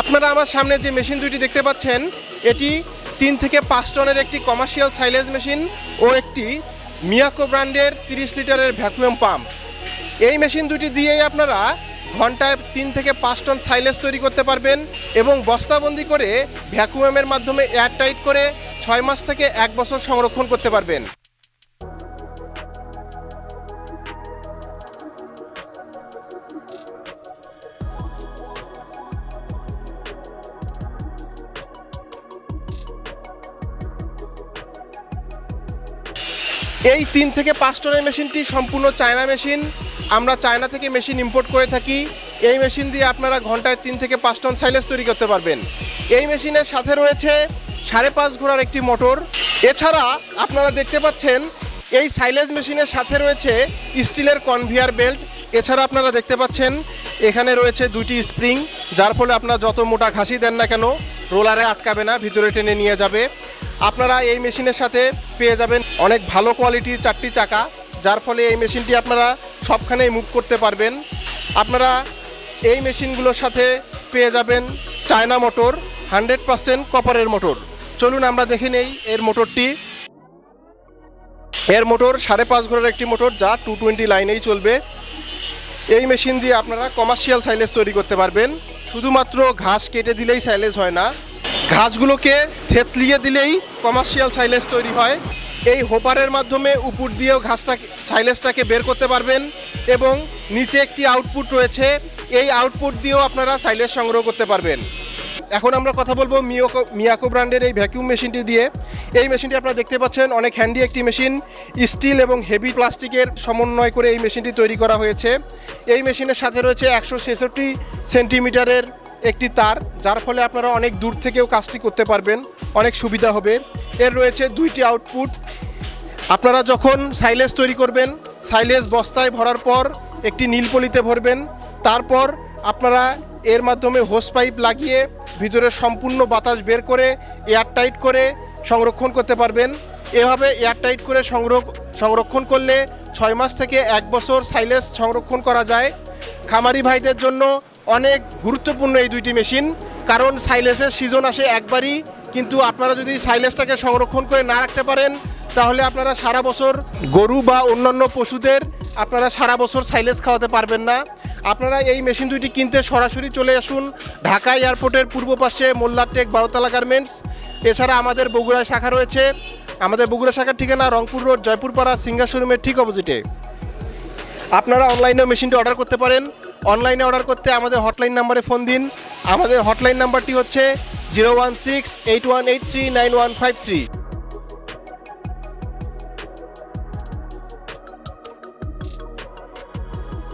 আপনারা আমার সামনে যে মেশিন দুইটি দেখতে পাচ্ছেন, এটি তিন থেকে পাঁচ টনের একটি কমার্শিয়াল সাইলেজ মেশিন ও একটি মিয়াকো ব্র্যান্ডের তিরিশ লিটারের ভ্যাকুয়াম পাম্প এই মেশিন দুটি দিয়েই আপনারা ঘন্টায় তিন থেকে পাঁচ টন সাইলেজ তৈরি করতে পারবেন এবং বস্তাবন্দি করে ভ্যাকুয়ামের মাধ্যমে এয়ার টাইট করে ছয় মাস থেকে এক বছর সংরক্ষণ করতে পারবেন। এই তিন থেকে পাঁচ টনের মেশিনটি সম্পূর্ণ চায়না মেশিন। আমরা চায়না থেকে মেশিন ইম্পোর্ট করে থাকি। এই মেশিন দিয়ে আপনারা ঘন্টায় তিন থেকে পাঁচ টন সাইলেজ তৈরি করতে পারবেন। এই মেশিনের সাথে রয়েছে সাড়ে পাঁচ ঘোড়ার একটি মোটর এছাড়া আপনারা দেখতে পাচ্ছেন, এই সাইলেজ মেশিনের সাথে রয়েছে স্টিলের কনভিয়ার বেল্ট এছাড়া আপনারা দেখতে পাচ্ছেন, এখানে রয়েছে দুটি স্প্রিং যার ফলে আপনারা যত মোটা ঘাসি দেন না কেন রোলারে আটকাবে না, ভিতরে টেনে নিয়ে যাবে। আপনারা এই মেশিনের সাথে পেয়ে যাবেন অনেক ভালো কোয়ালিটির চারটি চাকা, যার ফলে এই মেশিনটি আপনারা সবখানেই মুভ করতে পারবেন। আপনারা এই মেশিনগুলোর সাথে পেয়ে যাবেন চায়না মোটর, হান্ড্রেড পার্সেন্ট কপারের মোটর। চলুন আমরা দেখে নেই এর মোটরটি। এর মোটর সাড়ে পাঁচ ঘোড়ার একটি মোটর, যা টু টোয়েন্টি লাইনেই চলবে। এই মেশিন দিয়ে আপনারা কমার্শিয়াল সাইলেজ তৈরি করতে পারবেন। শুধুমাত্র ঘাস কেটে দিলেই সাইলেজ হয় না। ঘাসগুলোকে থেতলিয়ে দিলেই কমার্শিয়াল সাইলেজ তৈরি হয়। এই হোপারের মাধ্যমে উপর দিয়েও ঘাসটা সাইলেজটাকে বের করতে পারবেন এবং নিচে একটি আউটপুট রয়েছে। এই আউটপুট দিয়েও আপনারা সাইলেজ সংগ্রহ করতে পারবেন। এখন আমরা কথা বলব মিয়াকো মিয়াকো ব্র্যান্ডের এই ভ্যাকিউম মেশিনটি দিয়ে। এই মেশিনটি আপনারা দেখতে পাচ্ছেন, অনেক হ্যান্ডি একটি মেশিন স্টিল এবং হেভি প্লাস্টিকের সমন্বয় করে এই মেশিনটি তৈরি করা হয়েছে। এই মেশিনের সাথে রয়েছে একশো ছেষট্টি সেন্টিমিটারের একটি তার, যার ফলে আপনারা অনেক দূর থেকেও কাজটি করতে পারবেন, অনেক সুবিধা হবে। এর রয়েছে দুইটি আউটপুট আপনারা যখন সাইলেজ তৈরি করবেন সাইলেজ বস্তায় ভরার পর একটি নীলপলিতে ভরবেন, তারপর আপনারা এর মাধ্যমে হোস পাইপ লাগিয়ে ভিতরে সম্পূর্ণ বাতাস বের করে এয়ারটাইট করে সংরক্ষণ করতে পারবেন। এভাবে এয়ারটাইট করে সংরক্ষ, সংরক্ষণ করলে ছয় মাস থেকে এক বছর সাইলেজ সংরক্ষণ করা যায়। খামারি ভাইদের জন্য অনেক গুরুত্বপূর্ণ এই দুইটি মেশিন কারণ সাইলেসের সিজন আসে একবারই, কিন্তু আপনারা যদি সাইলেজটাকে সংরক্ষণ করে না রাখতে পারেন, তাহলে আপনারা সারা বছর গরু বা অন্যান্য পশুদের আপনারা সারা বছর সাইলেজ খাওয়াতে পারবেন না। আপনারা এই মেশিন দুইটি কিনতে সরাসরি চলে আসুন ঢাকা এয়ারপোর্টের পূর্ব পাশে মোল্লারটেক বারোতলা গার্মেন্টস। এছাড়া আমাদের বগুড়া শাখা রয়েছে। আমাদের বগুড়া শাখার ঠিকানা রংপুর রোড, জয়পুরপাড়া সিঙ্গা শোরুমের ঠিক অপোজিটে। আপনারা অনলাইনেও মেশিনটি অর্ডার করতে পারেন। অনলাইনে অর্ডার করতে আমাদের হটলাইন নাম্বারে ফোন দিন। আমাদের হটলাইন নাম্বারটি হচ্ছে zero one six eight one eight three nine one five three.